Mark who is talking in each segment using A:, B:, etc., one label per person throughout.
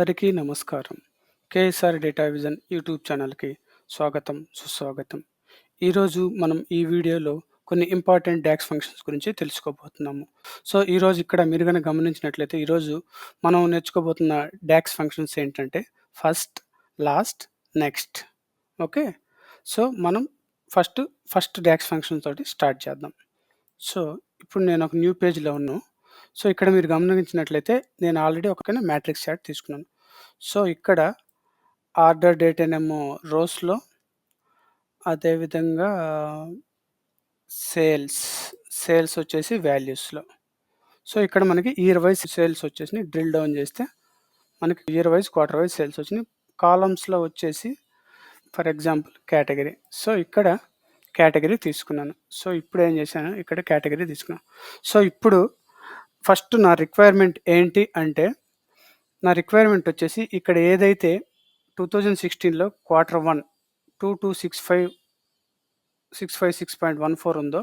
A: అందరికీ నమస్కారం. KSR data vision YouTube ఛానల్‌కి స్వాగతం, సుస్వాగతం. ఈరోజు మనం ఈ వీడియోలో కొన్ని ఇంపార్టెంట్ డాక్స్ ఫంక్షన్స్ గురించి తెలుసుకోబోతున్నాము. సో, ఈరోజు ఇక్కడ మీరు గమనించినట్లయితే ఈరోజు మనం నేర్చుకోబోతున్న డాక్స్ ఫంక్షన్స్ ఏంటంటే first, last, next. Okay. So, మనం ఫస్ట్, ఫస్ట్ డాక్స్ ఫంక్షన్ తోటి స్టార్ట్ చేద్దాం. సో, ఇప్పుడు నేను ఒక న్యూ పేజ్‌లో ఉన్నాను. సో, ఇక్కడ మీరు గమనించినట్లయితే నేను ఆల్రెడీ ఒక మ్యాట్రిక్స్ చార్ట్ తీసుకున్నాను. సో, ఇక్కడ ఆర్డర్ డేట్ అనేమో రోస్‌లో అదేవిధంగా సేల్స్, సేల్స్ వచ్చేసి వాల్యూస్‌లో. సో, ఇక్కడ మనకి ఇయర్ వైస్ సేల్స్ వచ్చేసినాయి. డ్రిల్ డౌన్ చేస్తే మనకి year wise, quarter wise sales వచ్చినాయి. కాలమ్స్‌లో వచ్చేసి ఫర్ ఎగ్జాంపుల్ కేటగిరీ సో, ఇక్కడ కేటగిరీ తీసుకున్నాను. సో, ఇప్పుడు ఏం చేశాను ఇక్కడ కేటగిరీ తీసుకున్నాను. సో, ఇప్పుడు ఫస్ట్ నా రిక్వైర్మెంట్ ఏంటి అంటే నా రిక్వైర్మెంట్ వచ్చేసి ఇక్కడ ఏదైతే టూ థౌజండ్ సిక్స్టీన్లో quarter one two two six five six five six point one four ఉందో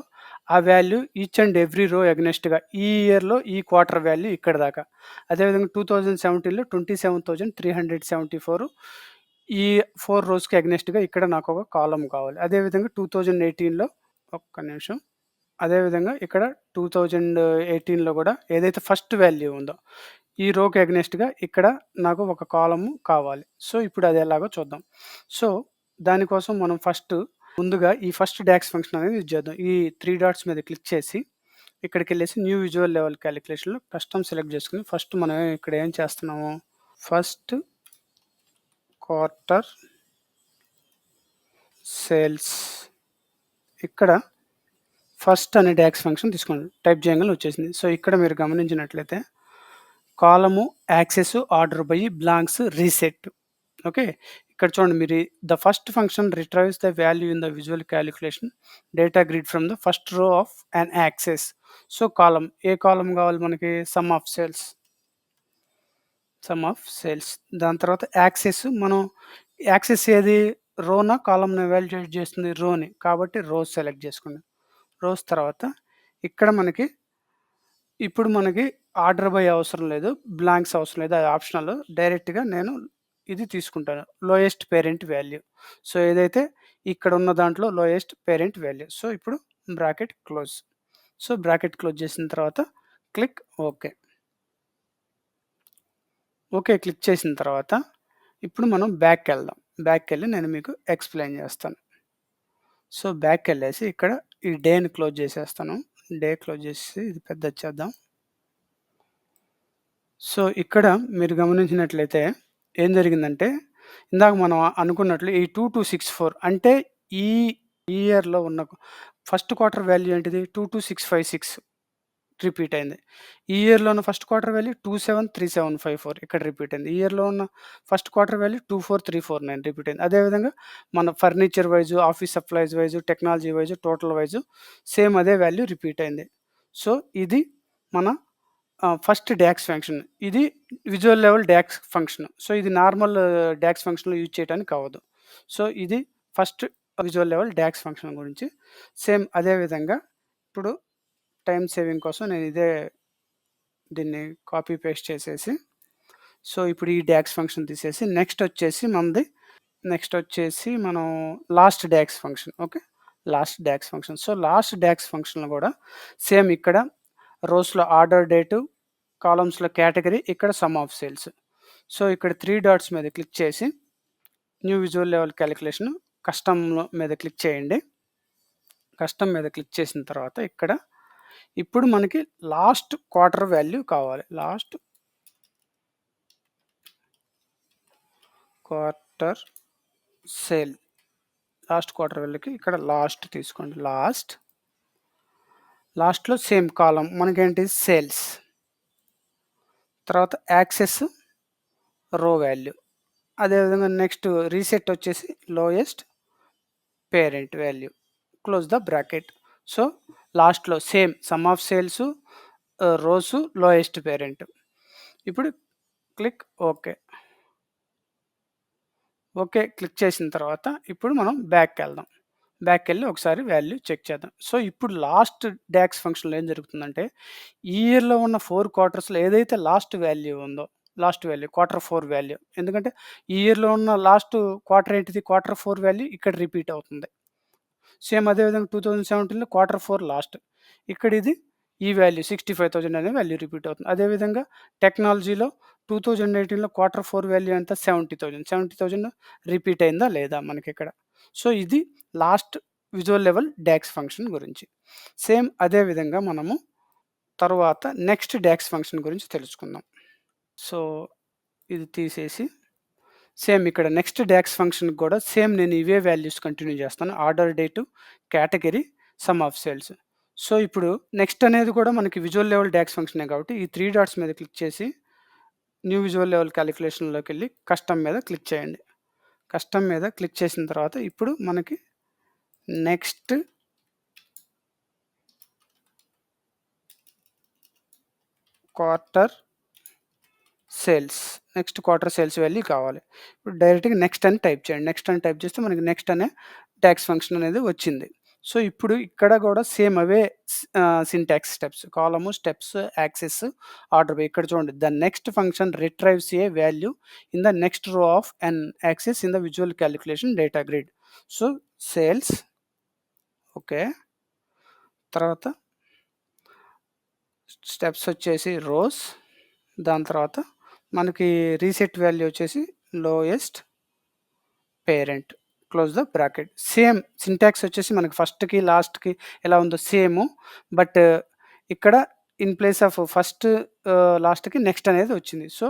A: ఆ వాల్యూ ఈచ్ అండ్ ఎవ్రీ రో అగ్నెస్ట్గా ఈ ఇయర్లో ఈ క్వార్టర్ వాల్యూ ఇక్కడ దాకా. అదేవిధంగా టూ థౌజండ్ సెవెంటీన్లో twenty seven thousand three hundred seventy four ఈ ఫోర్ రోజుకి అగ్నెస్ట్గా ఇక్కడ నాకు ఒక కాలం కావాలి. అదేవిధంగా టూ థౌజండ్ ఎయిటీన్లో ఒక్క నిమిషం. అదేవిధంగా ఇక్కడ 2018లో కూడా ఏదైతే ఫస్ట్ వాల్యూ ఉందో ఈ రోకి అగ్నెస్ట్గా ఇక్కడ నాకు ఒక కాలము కావాలి. సో, ఇప్పుడు అది ఎలాగో చూద్దాం. సో, దానికోసం మనం ఫస్ట్ ముందుగా ఈ ఫస్ట్ డాక్స్ ఫంక్షన్ అనేది యూజ్ చేద్దాం. ఈ త్రీ డాట్స్ మీద క్లిక్ చేసి ఇక్కడికి వెళ్ళేసి న్యూ విజువల్ లెవెల్ క్యాలిక్యులేషన్లో కస్టమ్ సెలెక్ట్ చేసుకుని ఫస్ట్ మనం ఇక్కడ ఏం చేస్తున్నాము ఫస్ట్ క్వార్టర్ సేల్స్ ఇక్కడ ఫస్ట్ అనే డాక్స్ ఫంక్షన్ తీసుకోండి. టైప్ చేయగానే వచ్చేసింది. సో, ఇక్కడ మీరు గమనించినట్లయితే column axis order by blanks reset. Okay. ఇక్కడ చూడండి మీరు the first function retrieves the value in the visual calculation data grid from the first row of an axis. So, column A column కావాలి మనకి sum of sales. Sum of sales. దాని తర్వాత access మనం access ఏది రోనా, కాలమ్‌ని evaluate చేస్తుంది రోని. కాబట్టి రో select చేసుకోండి. రోజ్ తర్వాత ఇక్కడ మనకి ఇప్పుడు మనకి ఆర్డర్ బై అవసరం లేదు. బ్లాంక్స్ అవసరం లేదు. అది ఆప్షనల్. డైరెక్ట్‌గా నేను ఇది తీసుకుంటాను. Lowest parent value. సో, ఏదైతే ఇక్కడ ఉన్న దాంట్లో లోయెస్ట్ పేరెంట్ వాల్యూ. సో, ఇప్పుడు bracket close. So, bracket close చేసిన తర్వాత క్లిక్ ఓకే. ఓకే క్లిక్ చేసిన తర్వాత ఇప్పుడు మనం బ్యాక్కి వెళ్దాం బ్యాక్కి వెళ్ళి నేను మీకు ఎక్స్‌ప్లెయిన్ చేస్తాను. సో, బ్యాక్‌కెళ్ళేసి ఇక్కడ ఈ డేని క్లోజ్ చేసేస్తాను. డే క్లోజ్ చేసి ఇది పెద్దది చేద్దాం. సో, ఇక్కడ మీరు గమనించినట్లయితే ఏం జరిగిందంటే ఇందాక మనం అనుకున్నట్లు ఈ 2264 అంటే ఈ ఇయర్‌లో ఉన్న ఫస్ట్ క్వార్టర్ వాల్యూ ఏంటిది 22656 రిపీట్ అయింది. ఈ ఇయర్‌లో ఉన్న ఫస్ట్ క్వార్టర్ వాల్యూ 273754 ఇక్కడ రిపీట్ అయింది. ఈ ఇయర్‌లో ఉన్న ఫస్ట్ క్వార్టర్ వాల్యూ 24349 రిపీట్ అయింది. అదేవిధంగా మన furniture wise office supplies wise technology wise total wise same అదే వాల్యూ రిపీట్ అయింది. సో, ఇది మన ఫస్ట్ డ్యాక్స్ ఫంక్షన్. ఇది visual level DAX function. So, ఇది నార్మల్ డ్యాక్స్ ఫంక్షన్‌లో యూజ్ చేయడానికి అవ్వదు. సో, ఇది first visual level DAX function గురించి. సేమ్ అదే విధంగా ఇప్పుడు టైమ్ సేవింగ్ కోసం నేను ఇదే దీన్ని కాపీ పేస్ట్ చేసేసి సో, ఇప్పుడు ఈ డ్యాక్స్ ఫంక్షన్ తీసేసి నెక్స్ట్ వచ్చేసి మనది నెక్స్ట్ వచ్చేసి మనం last DAX function. Okay. Last DAX function. So, last DAX ఫంక్షన్‌లో కూడా సేమ్ ఇక్కడ రోస్‌లో ఆర్డర్ డేటు, కాలమ్స్‌లో కేటగిరీ ఇక్కడ సమ్ ఆఫ్ సేల్స్. సో, ఇక్కడ త్రీ డాట్స్ మీద క్లిక్ చేసి న్యూ విజువల్ లెవెల్ క్యాలిక్యులేషన్ కస్టమ్‌లో మీద క్లిక్ చేయండి. కస్టమ్ మీద క్లిక్ చేసిన తర్వాత ఇక్కడ ఇప్పుడు మనకి లాస్ట్ క్వార్టర్ వాల్యూ కావాలి. Last quarter sale. Last quarter వాల్యూకి ఇక్కడ లాస్ట్ తీసుకోండి. లాస్ట్ లాస్ట్‌లో సేమ్ కాలం మనకేంటి సేల్స్. తర్వాత యాక్సెస్ రో వాల్యూ. అదేవిధంగా నెక్స్ట్ రీసెట్ వచ్చేసి lowest parent value. Close the bracket. So, లాస్ట్‌లో same sum of sales ah, lowest parent. ఇప్పుడు క్లిక్ ఓకే. ఓకే క్లిక్ చేసిన తర్వాత ఇప్పుడు మనం బ్యాక్‌కెళ్దాం. బ్యాక్‌కెళ్ళి ఒకసారి వాల్యూ చెక్ చేద్దాం. సో, ఇప్పుడు లాస్ట్ డ్యాక్స్ ఫంక్షన్‌లో ఏం జరుగుతుందంటే ఈ ఇయర్‌లో ఉన్న ఫోర్ క్వార్టర్స్‌లో ఏదైతే లాస్ట్ వాల్యూ ఉందో last value quarter four value ఎందుకంటే ఈ ఇయర్లో ఉన్న లాస్ట్ క్వార్టర్ ఏంటిది క్వార్టర్ ఫోర్ వాల్యూ ఇక్కడ రిపీట్ అవుతుంది సేమ్ అదేవిధంగా టూ థౌజండ్ సెవెంటీన్లో క్వార్టర్ ఫోర్ లాస్ట్ ఇక్కడ ఇది ఈ వాల్యూ సిక్స్టీ ఫైవ్ థౌజండ్ అనే వాల్యూ రిపీట్ అవుతుంది. అదేవిధంగా టెక్నాలజీలో టూ థౌజండ్ ఎయిటీన్లో క్వార్టర్ ఫోర్ వాల్యూ అంతా seventy thousand seventy thousand repeat అయిందా లేదా మనకి ఇక్కడ? సో ఇది last visual level DAX function గురించి. సేమ్ అదే విధంగా మనము తర్వాత నెక్స్ట్ డ్యాక్స్ ఫంక్షన్ గురించి తెలుసుకుందాం. సో ఇది తీసేసి సేమ్ ఇక్కడ నెక్స్ట్ డ్యాక్స్ ఫంక్షన్ కూడా సేమ్ నేను ఇవే వాల్యూస్ కంటిన్యూ చేస్తాను. Order date category sum of sales. So ఇప్పుడు నెక్స్ట్ అనేది కూడా మనకి విజువల్ లెవెల్ డాక్స్ ఫంక్షనే కాబట్టి ఈ త్రీ డాట్స్ మీద క్లిక్ చేసి న్యూ విజువల్ లెవెల్ క్యాలిక్యులేషన్లోకి వెళ్ళి కస్టమ్ మీద క్లిక్ చేయండి. కస్టమ్ మీద క్లిక్ చేసిన తర్వాత ఇప్పుడు మనకి next quarter sales next quarter sales value కావాలి. ఇప్పుడు డైరెక్ట్గా నెక్స్ట్ అని టైప్ చేయండి. నెక్స్ట్ అని టైప్ చేస్తే మనకి నెక్స్ట్ అనే ట్యాక్స్ ఫంక్షన్ అనేది వచ్చింది. సో ఇప్పుడు ఇక్కడ కూడా సేమ్ అవే syntax steps column steps axis order ఇక్కడ చూడండి. The next function retrieves a value in the next row of an axis in the visual calculation data grid. So sales okay. తర్వాత steps వచ్చేసి rows దాని తర్వాత మనకి reset value వచ్చేసి lowest parent. Close the bracket. Same syntax వచ్చేసి మనకి ఫస్ట్కి లాస్ట్కి ఎలా ఉందో సేమ్. బట్ ఇక్కడ ఇన్ ప్లేస్ ఆఫ్ ఫస్ట్ లాస్ట్కి నెక్స్ట్ అనేది వచ్చింది. సో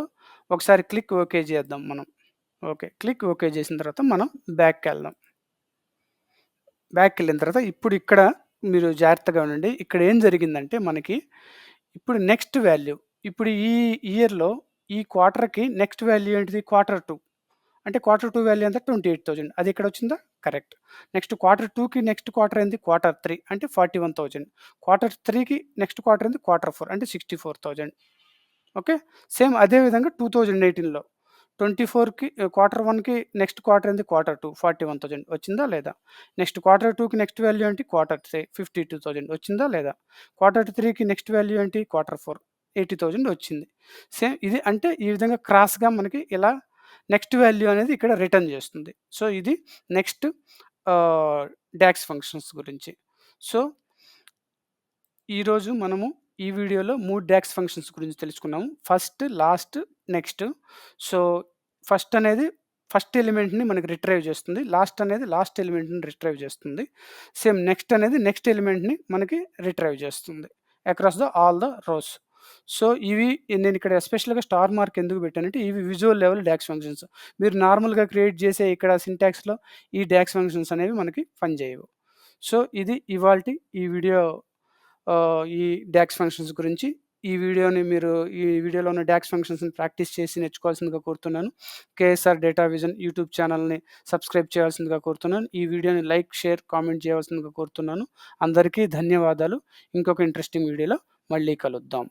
A: ఒకసారి క్లిక్ ఓకే చేద్దాం మనం. ఓకే క్లిక్ ఓకే చేసిన తర్వాత మనం బ్యాక్కి వెళ్దాం బ్యాక్కి వెళ్ళిన తర్వాత ఇప్పుడు ఇక్కడ మీరు జాగ్రత్తగా ఉండండి. ఇక్కడ ఏం జరిగిందంటే మనకి ఇప్పుడు నెక్స్ట్ వాల్యూ. ఇప్పుడు ఈ ఇయర్లో ఈ క్వార్టర్కి నెక్స్ట్ వాల్యూ ఏంటిది? Quarter two. అంటే క్వార్టర్ టూ వాల్యూ ఎంత ట్వంటీ ఎయిట్ థౌజండ్ అది ఇక్కడ వచ్చిందా? కరెక్ట్. నెక్స్ట్ క్వార్టర్ టూకి నెక్స్ట్ క్వార్టర్ ఏంది? Quarter three. అంటే ఫార్టీ వన్ థౌజండ్ క్వార్టర్ త్రీకి నెక్స్ట్ క్వార్టర్ ఏంది? Quarter four. అంటే సిక్స్టీ ఫోర్ థౌజండ్ ఓకే? సేమ్ అదే విధంగా టూ థౌజండ్ ఎయిటీన్లో. ట్వంటీ ఫోర్కి క్వార్టర్ వన్కి నెక్స్ట్ క్వార్టర్ ఏంది? Quarter two. Forty one thousand వచ్చిందా లేదా? నెక్స్ట్ క్వార్టర్ టూకి నెక్స్ట్ వాల్యూ ఏంటి? Quarter three. Fifty two thousand వచ్చిందా లేదా? క్వార్టర్ త్రీకి నెక్స్ట్ వాల్యూ ఏంటి? Quarter four. ఎయిటీ థౌజండ్ వచ్చింది. సేమ్ ఇది అంటే ఈ విధంగా క్రాస్గా మనకి ఇలా నెక్స్ట్ వాల్యూ అనేది ఇక్కడ రిటర్న్ చేస్తుంది. సో ఇది నెక్స్ట్ డ్యాక్స్ ఫంక్షన్స్ గురించి. సో ఈరోజు మనము ఈ వీడియోలో మూడు డ్యాక్స్ ఫంక్షన్స్ గురించి తెలుసుకున్నాము. First last next. So first అనేది ఫస్ట్ ఎలిమెంట్ని మనకి రిట్రైవ్ చేస్తుంది. లాస్ట్ అనేది లాస్ట్ ఎలిమెంట్ని రిట్రైవ్ చేస్తుంది. సేమ్ నెక్స్ట్ అనేది నెక్స్ట్ ఎలిమెంట్ని మనకి రిట్రైవ్ చేస్తుంది. Across the all the rows. So ఇవి నేను ఇక్కడ ఎస్పెషల్గా స్టార్ మార్క్ ఎందుకు పెట్టానంటే ఇవి విజువల్ లెవెల్ డాక్స్ ఫంక్షన్స్. మీరు నార్మల్గా క్రియేట్ చేసే ఇక్కడ సింటాక్స్లో ఈ డాక్స్ ఫంక్షన్స్ అనేవి మనకి పనిచేయవు సో ఇది ఇవాళ ఈ వీడియో ఈ డాక్స్ ఫంక్షన్స్ గురించి. ఈ వీడియోని మీరు ఈ వీడియోలో ఉన్న డాక్స్ ఫంక్షన్స్ని ప్రాక్టీస్ చేసి నేర్చుకోవాల్సిందిగా కోరుతున్నాను. కేఎస్ఆర్ డేటా విజన్ యూట్యూబ్ ఛానల్ని సబ్స్క్రైబ్ చేయాల్సిందిగా కోరుతున్నాను. ఈ వీడియోని లైక్ షేర్ కామెంట్ చేయాల్సిందిగా కోరుతున్నాను. అందరికీ ధన్యవాదాలు. ఇంకొక ఇంట్రెస్టింగ్ వీడియోలో మళ్ళీ కలుద్దాం.